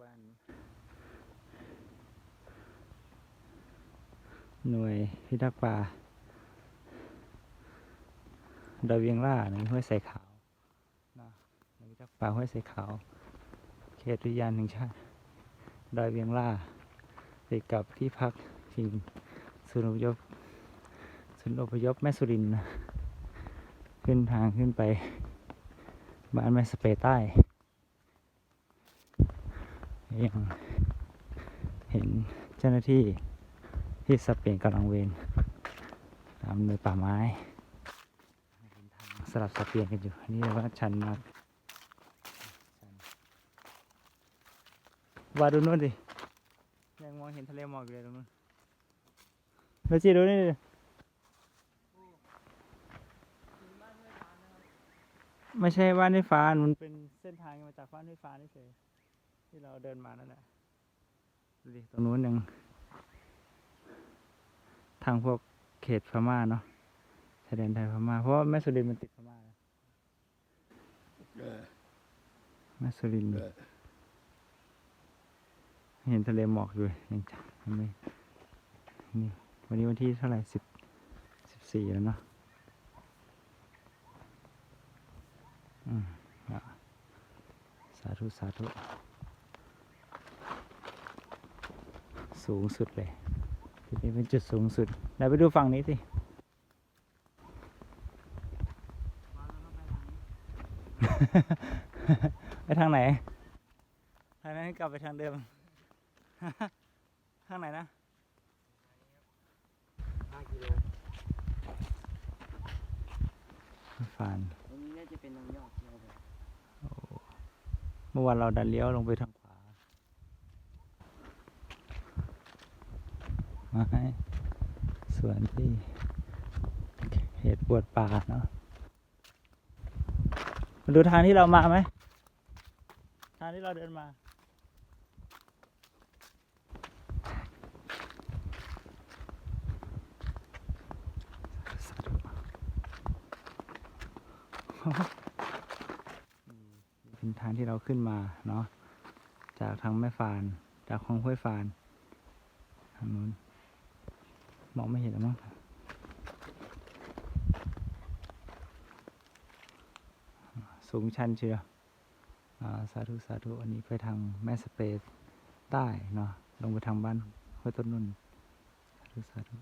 บ้านหน่วยพิทักษ์ป่าดอยเวียงล่าหนึ่งห้วยใส่ขาวนะหน่วยพิทักษ์ป่าห้วยใส่ขาว เขตอุทยานแห่งชาติดอยเวียงล่าติดกับที่พักพิงศูนย์อพยพศูนย์อพยพแม่สุรินทร์นะขึ้นทางขึ้นไป บ้านแม่สเปรใต้ ยังเห็นเจ้าหน้าที่ที่สับเปลี่ยนกำลังเวรตามหน่วยป่าไม้เห็นทางสลับสับเปลี่ยนกันอยู่อันนี่เรียกว่าชันมากชันว่าดูนู่นดิยังมองเห็นทะเลหมอกอยู่เลยตรงนู้นแล้วจีดูนี่ดิไม่ใช่บ้านไฟฟ้า มันเป็นเส้นทางมาจากบ้านไฟฟ้านี่เฉย ที่เราเดินมานั่นแหละดูดิตรงนู้นยังทางพวกเขตพม่าเนาะชายแดนไทยพม่าเพราะว่าแม่สุรินทร์มันติดพม่านะแม่สุรินทร์เห็นทะเลหมอกอยู่ยังจะยังไม่นี่วันนี้วันที่เท่าไหร่สิบสิบสี่แล้วเนาะอืมอะสาธุ สาธุ สูงสุดเลยจุดนี้เป็นจุดสูงสุดเราไปดูฝั่งนี้สิไปทางไหน ทางนั้นกลับไปทางเดิม ทางไหนนะห้ากิโลฟานตรงนี้น่าจะเป็นทางยอดที่เราไปเมื่อวานเราดันเลี้ยวลงไปทางขวา ไม้สวนที่เหตุปวดป่าเนาะมาดูทางที่เรามาไหม ทางที่เราเดินมาเป็นทางที่เราขึ้นมาเนาะจากทางแม่ฟาน จากคลองห้วยฟานทางนู้น มองไม่เห็นแล้วมั้งสูงชันเชียวสาธุ สาธุ อันนี้ไปทางแม่สเปซใต้เนาะลงไปทางบ้านห้วยต้นนุ่น สาธุ สาธุ